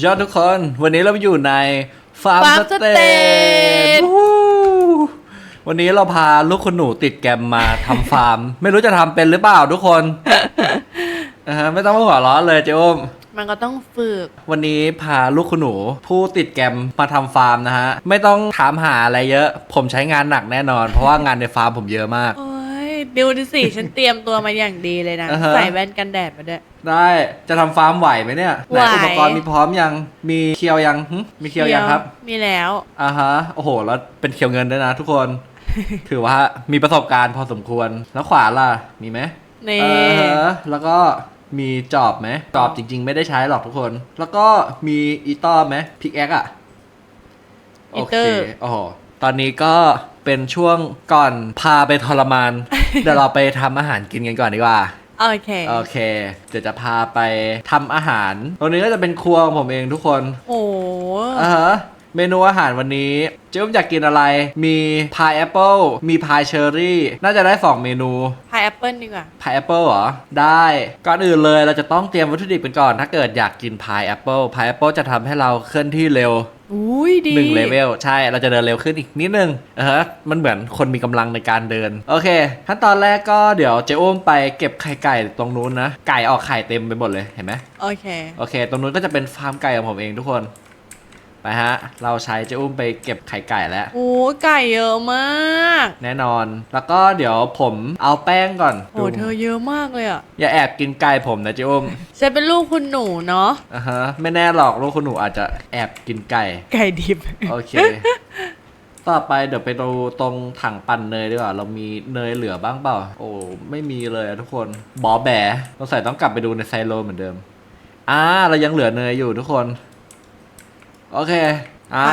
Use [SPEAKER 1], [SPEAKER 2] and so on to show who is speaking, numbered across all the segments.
[SPEAKER 1] ยอดทุกคนวันนี้เราอยู่ในฟาร์ม
[SPEAKER 2] Farm
[SPEAKER 1] สเต
[SPEAKER 2] State
[SPEAKER 1] ทวันนี้เราพาลูกคุณหนูติดแกรมมาทำฟาร์ม ไม่รู้จะทำเป็นหรือเปล่าทุกคนนะฮะไม่ต้องมาหัวเร้อนเลยเจ้ม
[SPEAKER 2] มันก็ต้องฝึก
[SPEAKER 1] วันนี้พาลูกคุณหนู ผู้ติดแกรมมาทำฟาร์มนะฮะ ไม่ต้องถามหาอะไรเยอะ ผมใช้งานหนักแน่นอน เพราะว่างานในฟาร์มผมเยอะมาก
[SPEAKER 2] โอ้ ยดูดิสิฉันเตรียมตัวมาอย่างดีเลยนะ
[SPEAKER 1] อ่าฮะ
[SPEAKER 2] ใส่แว่นกันแดดมาด้วย
[SPEAKER 1] ได้จะทำฟาร์มไหวไหมเนี่ยไหน
[SPEAKER 2] ไหว
[SPEAKER 1] อุปกรณ์มีพร้อมยังมีเคียวยังหึมีเคียวยังครับ
[SPEAKER 2] มีแล้ว
[SPEAKER 1] อ่าฮะโอ้โหแล้วเป็นเคียวเงินด้วยนะทุกคน ถือว่ามีประสบการณ์พอสมควรแล้วขวานล่ะมีไหม
[SPEAKER 2] นี่
[SPEAKER 1] เออแล้วก็มีจอบไหมจอบจริง ๆ ไม่ได้ใช้หรอกทุกคน แล้วก็มีอีต้อไหมพิกแอคอะโอเคโอ้โห ตอนนี้ก็เป็นช่วงก่อนพาไปทรมาน เดี๋ยวเราไปทำอาหารกินกันก่อนดีกว่า
[SPEAKER 2] โอเค
[SPEAKER 1] โอเค เดี๋ยวจะพาไปทำอาหารตรงนี้ก็จะเป็นครัวของผมเองทุกคน
[SPEAKER 2] โอ้โห
[SPEAKER 1] อ่าฮะเมนูอาหารวันนี้เจ๊อุ้มอยากกินอะไร มีพายแอปเปิลมีพายเชอร์รี่ น่าจะได้2เมนู
[SPEAKER 2] พายแอปเปิลดีกว่า
[SPEAKER 1] พายแอปเปิลเหรอ ได้ ก่อนอื่นเลยเราจะต้องเตรียมวัตถุดิบกันก่อน ถ้าเกิดอยากกินพายแอปเปิลพายแอปเปิลจะทำให้เราเคลื่อนที่เร็ว
[SPEAKER 2] อุ้ยดี
[SPEAKER 1] 1เลเวลใช่เราจะเดินเร็วขึ้นอีกนิดนึงอ่าฮะมันเหมือนคนมีกำลังในการเดิน โอเค ขั้นตอนแรกก็เดี๋ยวเจ๊อุ้มไปเก็บไข่ไก่ตรงนู้นนะ ไก่ออกไข่เต็มไปหมดเลยเห็นไหม
[SPEAKER 2] โอเค
[SPEAKER 1] โอเค ตรงนู้นก็จะเป็นฟาร์มไก่ของผมเองทุกคน ไปฮะ เราใช้เจ๊อุ้มไปเก็บไข่ไก่แล้ว
[SPEAKER 2] โอ้ไก่เยอะมาก
[SPEAKER 1] แน่นอน แล้วก็เดี๋ยวผมเอาแป้งก่อน
[SPEAKER 2] โอ้เธอเยอะมากเลยอะ
[SPEAKER 1] อย่าแอบกินไก่ผมนะเจ๊อุ้ม
[SPEAKER 2] ฉันเป็นลูกคุณหนูเนาะ
[SPEAKER 1] อ่าฮะ ไม่แน่หรอกลูกคุณหนูอาจจะแอบกินไก่
[SPEAKER 2] ไก่ดิบ
[SPEAKER 1] โอเค ต่อไปเดี๋ยวไปดูตรงถังปั่นเนยดีกว่า เรามีเนยเหลือบ้างเปล่า โอ้ไม่มีเลยอะทุกคน บอแบต้องใส่ต้องกลับไปดูในไซโลเหมือนเดิม อ่า เรายังเหลือเนยอยู่ทุกคน โอเค อ่า
[SPEAKER 2] ไป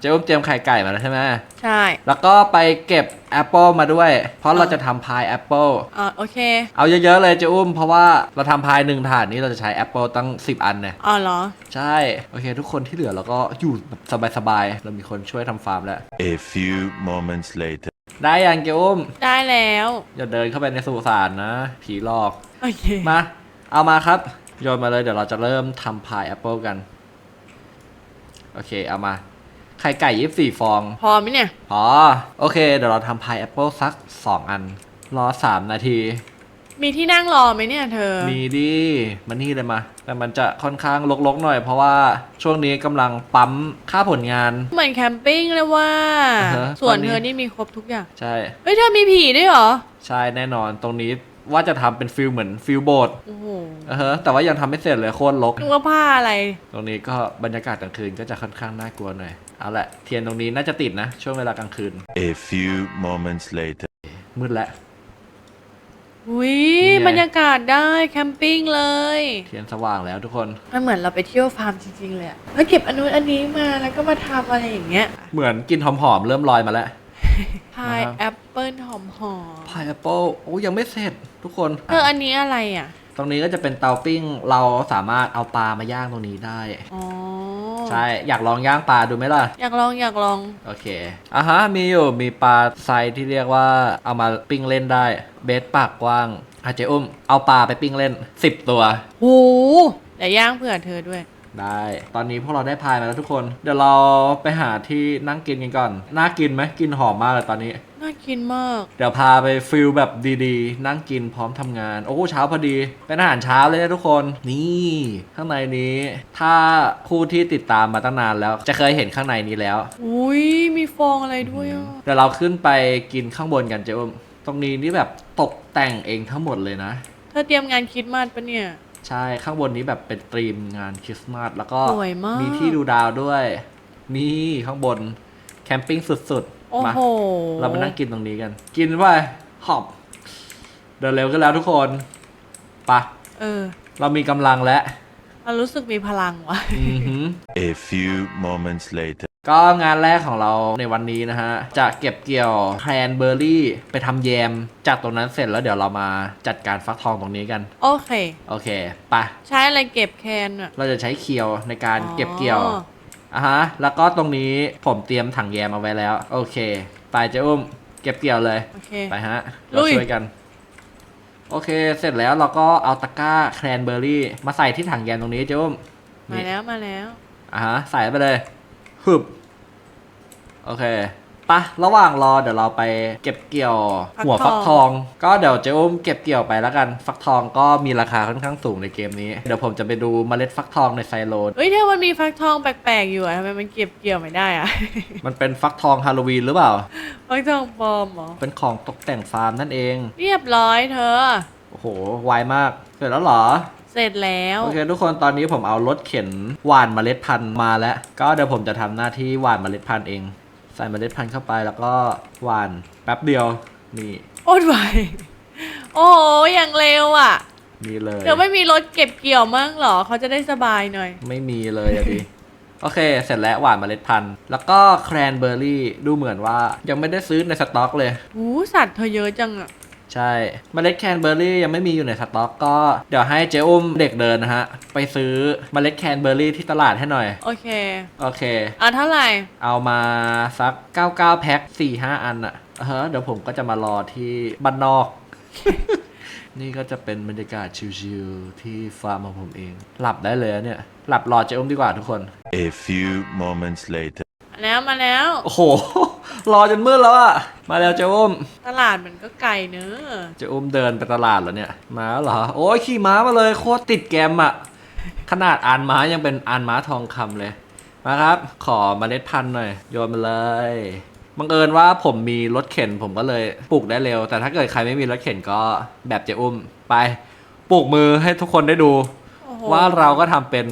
[SPEAKER 1] เจ๊อุ้มเตรียมไข่ไก่มาแล้วใช่ไหม
[SPEAKER 2] ใช่
[SPEAKER 1] แล้วก็ไปเก็บแอปเปิลมาด้วย เพราะเราจะทำพายแอปเปิล
[SPEAKER 2] อ่าโอเค
[SPEAKER 1] เอาเยอะๆเลยเจ๊อุ้ม เพราะว่าเราทำพายหนึ่งถาดนี้เราจะใช้แอปเปิลตั้ง 10 อันเนี่ย
[SPEAKER 2] อ๋อเหรอ
[SPEAKER 1] ใช่ โอเค ทุกคนที่เหลือเราก็อยู่แบบสบายๆ เรามีคนช่วยทำฟาร์มแล้ว
[SPEAKER 3] A few moments later.
[SPEAKER 1] ได้ยังเจ๊อุ้ม
[SPEAKER 2] ได้แล้ว
[SPEAKER 1] อย่าเดินเข้าไปในสุสานนะ ผีหลอก
[SPEAKER 2] โอเค
[SPEAKER 1] มา เอามาครับ โยนมาเลย เดี๋ยวเราจะเริ่มทำพายแอปเปิลกัน โอเค เอามา ไข่ไก่ยี่สิบสี่ฟอง
[SPEAKER 2] พอไหมเนี่ย
[SPEAKER 1] พอโอเค เดี๋ยวเราทำพายแอปเปิลสักสองอัน รอสามนาที
[SPEAKER 2] มีที่นั่งรอไหมเนี่ยเธอ
[SPEAKER 1] มีดิมันนี่เลยมา แต่มันจะค่อนข้างลกๆหน่อย เพราะว่าช่วงนี้กำลังปั๊มค่าผลงาน
[SPEAKER 2] เหมือนแคมปิ้งเลยว่า
[SPEAKER 1] อ่าฮะ
[SPEAKER 2] ส่วน
[SPEAKER 1] ตอนนี้
[SPEAKER 2] เธอนี่มีครบทุกอย่าง
[SPEAKER 1] ใช่
[SPEAKER 2] เฮ้ยเธอมีผีด้วยเหรอ
[SPEAKER 1] ใช่แน่นอนตรงนี้ ว่าจะทำเป็นฟิลเหมือนฟิลโบสถ์
[SPEAKER 2] โอ้โห
[SPEAKER 1] อ่าฮะแต่ว่ายังทำไม่เสร็จเลยโคตรลก
[SPEAKER 2] นึกว่าผ้าอะไร
[SPEAKER 1] ตรงนี้ก็บรรยากาศกลางคืนก็จะค่อนข้างน่ากลัวหน่อย เอาละ เทียนตรงนี้น่าจะติดนะ ช่วงเวลากลางคืน
[SPEAKER 3] A few moments later.
[SPEAKER 1] มืดแล้ว
[SPEAKER 2] อุ้ย
[SPEAKER 1] นี่ไง
[SPEAKER 2] บรรยากาศได้แคมปิ้งเลย
[SPEAKER 1] เทียนสว่างแล้วทุกคน
[SPEAKER 2] มันเหมือนเราไปเที่ยวฟาร์มจริงๆเลยอะแล้วเก็บอันนู้นอันนี้มาแล้วก็มาทำอะไรอย่างเงี้ย
[SPEAKER 1] เหมือนกลินหอมๆ เริ่มลอยมาแล้ว
[SPEAKER 2] พาย
[SPEAKER 1] นะครับ
[SPEAKER 2] แอปเปิลหอมหอม
[SPEAKER 1] พายแอปเปิลโอ้ยังไม่เสร็จ ทุกคน
[SPEAKER 2] เอออันนี้อะไรอะ
[SPEAKER 1] ตรงนี้ก็จะเป็นเตาปิ้ง เราสามารถเอาปลามาย่างตรงนี้ได้
[SPEAKER 2] อ๋อ
[SPEAKER 1] ใช่ อยากลองย่างปลาดูไหมล่ะ
[SPEAKER 2] อยากลองอยากลอง
[SPEAKER 1] โอเคอะฮะ มีอยู่ มีปลาไซที่เรียกว่าเอามาปิ้งเล่นได้ เบสปากกว้างอาเจอุ้ม เอาปลาไปปิ้งเล่น 10 ตัว
[SPEAKER 2] โหเดี๋ยวย่างเผื่อเธอด้วย
[SPEAKER 1] ได้ ตอนนี้พวกเราได้พายมาแล้วทุกคน เดี๋ยวเราไปหาที่นั่งกินกันก่อน น่ากินไหม กินหอมมากเลยตอนนี้
[SPEAKER 2] น่า กินมาก
[SPEAKER 1] เดี๋ยวพาไปฟิลแบบดีๆ นั่งกินพร้อมทำงาน โอ้เช้าพอดี เป็นอาหารเช้าเลยนะทุกคน นี่ ข้างในนี้ ถ้าผู้ที่ติดตามมาตั้งนานแล้ว จะเคยเห็นข้างในนี้แล้ว
[SPEAKER 2] อุ้ยมีฟองอะไรด้วยอะ
[SPEAKER 1] เดี๋ยวเราขึ้นไปกินข้างบนกันเจ้าตรงนี้นี่แบบตกแต่งเองทั้งหมดเลยนะ
[SPEAKER 2] เธอเตรียมงานคริดมาสปะเนี่ย
[SPEAKER 1] ใช่ข้างบนนี้แบบเป็นตรีมงานคริสต์มาสแล้วก็
[SPEAKER 2] สวยมาก
[SPEAKER 1] ที่ดูดาวด้วย นี่ข้างบนแคมปิ้งสุด
[SPEAKER 2] โอ้
[SPEAKER 1] ๆมา
[SPEAKER 2] โห
[SPEAKER 1] เรามานั่งกินตรงนี้กัน กินไปหอบ เดินเร็วกันแล้วทุกคนไปะ
[SPEAKER 2] เออ
[SPEAKER 1] เรามีกำลังแล้ว
[SPEAKER 2] เรารู้สึกมีพลังว่ะ
[SPEAKER 1] อือหือ
[SPEAKER 3] A few moments later.
[SPEAKER 1] ก็งานแรกของเราในวันนี้นะฮะ จะเก็บเกี่ยวแครนเบอร์รี่ ไปทำแยม จากตรงนั้นเสร็จแล้วเดี๋ยวเรามาจัดการฟักทองตรงนี้กัน
[SPEAKER 2] โอเค
[SPEAKER 1] โอเคไปะ
[SPEAKER 2] ใช้อะไรเก็บแคนอะ
[SPEAKER 1] เราจะใช้เคียวในการ
[SPEAKER 2] อ๋อ
[SPEAKER 1] เก็บเกี่ยวอ่ะฮะ แล้วก็ตรงนี้ผมเตรียมถังแยมเอาไว้แล้ว โอเค ไปเจ้าอุ้ม เก็บเกี่ยวเลย
[SPEAKER 2] โอเค
[SPEAKER 1] ไปฮะ
[SPEAKER 2] ลุ
[SPEAKER 1] เรา
[SPEAKER 2] ย
[SPEAKER 1] ช่วยกัน โอเค เสร็จแล้วเราก็เอาตะกร้าแครนเบอร์รี่มาใส่ที่ถังแยมตรงนี้เจ้าอุ้ม
[SPEAKER 2] มาแล้วมาแล้ว
[SPEAKER 1] อะฮะใส่ไปเลยฮึบโอเค ปะระหว่างรอเดี๋ยวเราไปเก็บเกี่ยว
[SPEAKER 2] ฟัก
[SPEAKER 1] หัว
[SPEAKER 2] ทอง
[SPEAKER 1] ฟักทอง ก็เดี๋ยวเจะอุ้มเก็บเกี่ยวไปแล้วกัน ฟักทองก็มีราคาค่อนข้างสูงในเกมนี้ เดี๋ยวผมจะไปดูเมล็ดฟักทองในไซโลน
[SPEAKER 2] เอ้ยถ้ามันมีฟักทองแปลกๆอยู่อะทำไมมันเก็บเกี่ยวไม่ได้อะ
[SPEAKER 1] มันเป็นฟักทองฮาโลวีนหรือเปล่า
[SPEAKER 2] ฟักทองปลอมเหรอ
[SPEAKER 1] เป็นของตกแต่งฟาร์มนั่นเอง
[SPEAKER 2] เรียบร้อยเธอ
[SPEAKER 1] โอ้โห ไวมาก เสร็จแล้วเหรอ
[SPEAKER 2] เสร็จแล้ว
[SPEAKER 1] โอเคทุกคนตอนนี้ผมเอารถเข็นหวานเมล็ดพันธุ์มาแล้ว ก็เดี๋ยวผมจะทำหน้าที่หวานเมล็ดพันธุ์เอง ใส่เมล็ดพันธุ์เข้าไปแล้วก็หวานแป๊บเดียวนี่
[SPEAKER 2] โอดไวโอ้โหอย่างเร็วอะ
[SPEAKER 1] นี่เลย
[SPEAKER 2] เดี๋ยวไม่มีรถเก็บเกี่ยวมั้งเหรอเขาจะได้สบายหน่อย
[SPEAKER 1] ไม่มีเลยอะดิ โอเค เสร็จแล้วหวานเมล็ดพันธุ์ แล้วก็แครนเบอร์รี่ดูเหมือนว่ายังไม่ได้ซื้อในสต็อกเลย
[SPEAKER 2] หูสัตว์เธอเยอะจังอะ
[SPEAKER 1] ใช่เมล็ดแคนเบอร์รี่ยังไม่มีอยู่ในสต็อกก็เดี๋ยวให้เจ้อุ้มเด็กเดินนะฮะ ไปซื้อเมล็ดแคนเบอร์รี่ที่ตลาดให้หน่อย
[SPEAKER 2] โอเค
[SPEAKER 1] โอเค
[SPEAKER 2] อะเท่าไหร่
[SPEAKER 1] เอามาสัก 99 แพ็ค4-5 อันอะเออเดี๋ยวผมก็จะมารอที่บ้านนอก นี่ก็จะเป็นบรรยากาศชิลๆที่ฟาร์มของผมเอง หลับได้เลยอะเนี่ย หลับรอเจ้อุ้มดีกว่าทุกคน
[SPEAKER 3] A few moments later.
[SPEAKER 2] มาแล้วมาแล้ว
[SPEAKER 1] โอ้โห รอจนมืดแล้วอะมาแล้วเจ้อุ้ม
[SPEAKER 2] ตลาดมันก็ไกลเนอะ
[SPEAKER 1] เจะอุ้มเดินไปตลาดแล้วเนี่ย มาแล้วเหรอ โอ้ยขี่ม้ามาเลยโคตรติดแกมอะขนาดอ่านม้ายังเป็นอ่านม้าทองคำเลย มาครับ ขอเมล็ดพันธุ์หน่อย โยนมาเลยบังเอิญว่าผมมีรถเข็นผมก็เลยปลูกได้เร็ว แต่ถ้าเกิดใครไม่มีรถเข็นก็แบบเจะอุ้มไปปลูกมือให้ทุกคนได้ดู
[SPEAKER 2] โอ้โห
[SPEAKER 1] ว่าเราก็ทำเป็น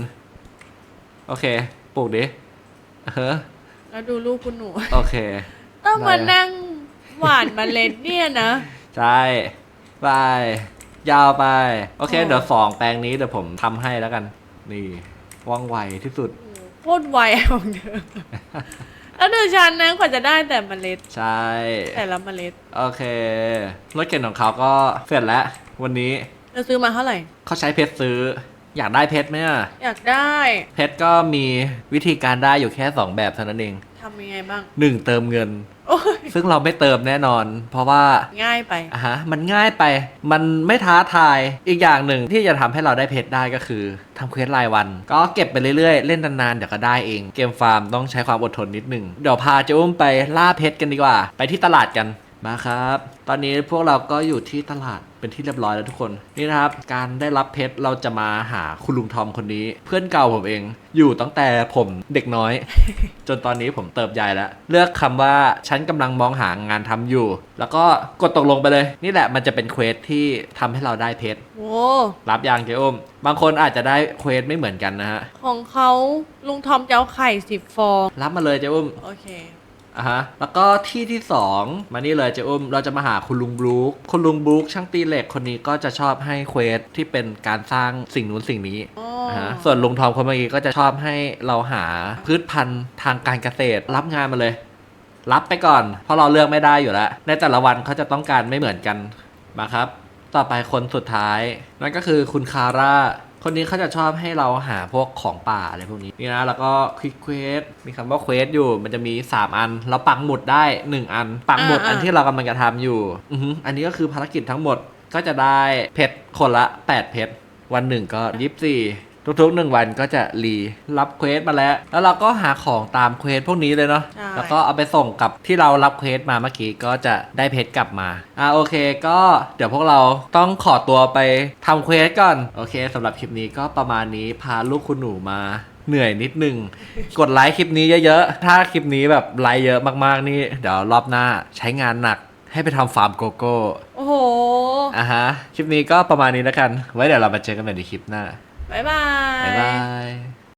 [SPEAKER 1] โอเคปลูกดิเฮ้อ
[SPEAKER 2] แล้วดูลูกคุณหนู
[SPEAKER 1] โอเค
[SPEAKER 2] ต้องมา
[SPEAKER 1] ได้
[SPEAKER 2] นั่งหวานเมล็ดเนี่ยนะ
[SPEAKER 1] ใช่ไปยาวไป โอเค
[SPEAKER 2] อ๋อ
[SPEAKER 1] เดี๋ยวสองแปลงนี้เดี๋ยวผมทำให้แล้วกัน นี่ว่องไวที่สุด
[SPEAKER 2] โคตรไวของเธอแล้วดูฉันนะกว่าจะได้แต่เมล็ด
[SPEAKER 1] ใช่
[SPEAKER 2] แต่ละเมล็ด
[SPEAKER 1] โอเค รถเข็นของเขาก็เสร็จแล้ว วันนี้
[SPEAKER 2] เธอซื้อมาเท่าไหร่
[SPEAKER 1] เขาใช้เพชรซื้อ อยากได้เพชรไหมอะ
[SPEAKER 2] อยากได้
[SPEAKER 1] เพชรก็มีวิธีการได้อยู่แค่ 2 แบบเท่านั้นเอง
[SPEAKER 2] ทำยังไงบ้าง
[SPEAKER 1] 1เติมเงิน
[SPEAKER 2] โอ้ย
[SPEAKER 1] ซึ่งเราไม่เติมแน่นอน เพราะว่า
[SPEAKER 2] ง่ายไป
[SPEAKER 1] อะฮะมันง่ายไป มันไม่ท้าทายอีกอย่างหนึ่งที่จะทำให้เราได้เพชรได้ก็คือทำเควสรายวัน ก็เก็บไปเรื่อยๆ เล่นนานๆเดี๋ยวก็ได้เองเกมฟาร์มต้องใช้ความอดทนนิดหนึ่งเดี๋ยวพาเจ้าอุ้มไปล่าเพชรกันดีกว่า ไปที่ตลาดกัน มาครับ ตอนนี้พวกเราก็อยู่ที่ตลาดเป็นที่เรียบร้อยแล้วทุกคน นี่นะครับ การได้รับเพชรเราจะมาหาคุณลุงทอมคนนี้ เพื่อนเก่าผมเอง อยู่ตั้งแต่ผมเด็กน้อย จนตอนนี้ผมเติบใหญ่แล้ว เลือกคำว่าฉันกำลังมองหางานทำอยู่ แล้วก็กดตกลงไปเลย นี่แหละมันจะเป็นเควสที่ทำให้เราได้เพชร
[SPEAKER 2] โอ้
[SPEAKER 1] รับยางเจ้อ้มบางคนอาจจะได้เควสไม่เหมือนกันนะฮะ
[SPEAKER 2] ของเขาลุงทอมจะเอาไข่สิบฟอง
[SPEAKER 1] รับมาเลยเจ้อ้ม
[SPEAKER 2] โอเค
[SPEAKER 1] อะฮะ แล้วก็ที่ที่สองมานี่เลยเจ้อ้ม เราจะมาหาคุณลุงบลูคคุณลุงบลูคช่างตีเหล็กคนนี้ก็จะชอบให้เควสที่เป็นการสร้างสิ่งนู้นสิ่งนี้
[SPEAKER 2] อ๋อ
[SPEAKER 1] อ่าฮะส่วนลุงทอมคนเมื่อกี้ก็จะชอบให้เราหาพืชพันธุ์ทางการเกษตร รับงานมาเลย รับไปก่อน เพราะเราเลือกไม่ได้อยู่แล้ว ในแต่ละวันเขาจะต้องการไม่เหมือนกัน มาครับ ต่อไปคนสุดท้าย นั่นก็คือคุณคาร่า คนนี้เขาจะชอบให้เราหาพวกของป่าอะไรพวกนี้นี่นะแล้วก็ควิกเควสมีคำว่าเควสอยู่มันจะมี 3 อัน เราปักหมุดได้ 1 อัน ปักหมุดอันที่เรากำลังจะทำอยู่อือฮึอันนี้ก็คือภารกิจทั้งหมดก็จะได้เพชรคนละ 8 เพชรวันหนึ่งก็ยี่สี่ ทุกๆหนึ่งวันก็จะรีรับเควสมาแล้ว แล้วเราก็หาของตามเควสพวกนี้เลยเนาะ
[SPEAKER 2] ใช่
[SPEAKER 1] แล้วก็เอาไปส่งกับที่เรารับเควสมาเมื่อกี้ก็จะได้เพชรกลับมาอ่าโอเค ก็เดี๋ยวพวกเราต้องขอตัวไปทำเควสก่อนโอเคสำหรับคลิปนี้ก็ประมาณนี้พาลูกคุณหนูมา เหนื่อยนิดนึง กดไลค์คลิปนี้เยอะๆ ถ้าคลิปนี้แบบไลค์เยอะมากๆ นี่เดี๋ยวรอบหน้าใช้งานหนักให้ไปทำฟาร์มโกโก้
[SPEAKER 2] โอ้โห
[SPEAKER 1] อะฮะ คลิปนี้ก็ประมาณนี้แล้วกัน ไว้เดี๋ยวเรามาเจอกันใหม่ในคลิปหน้า 拜拜。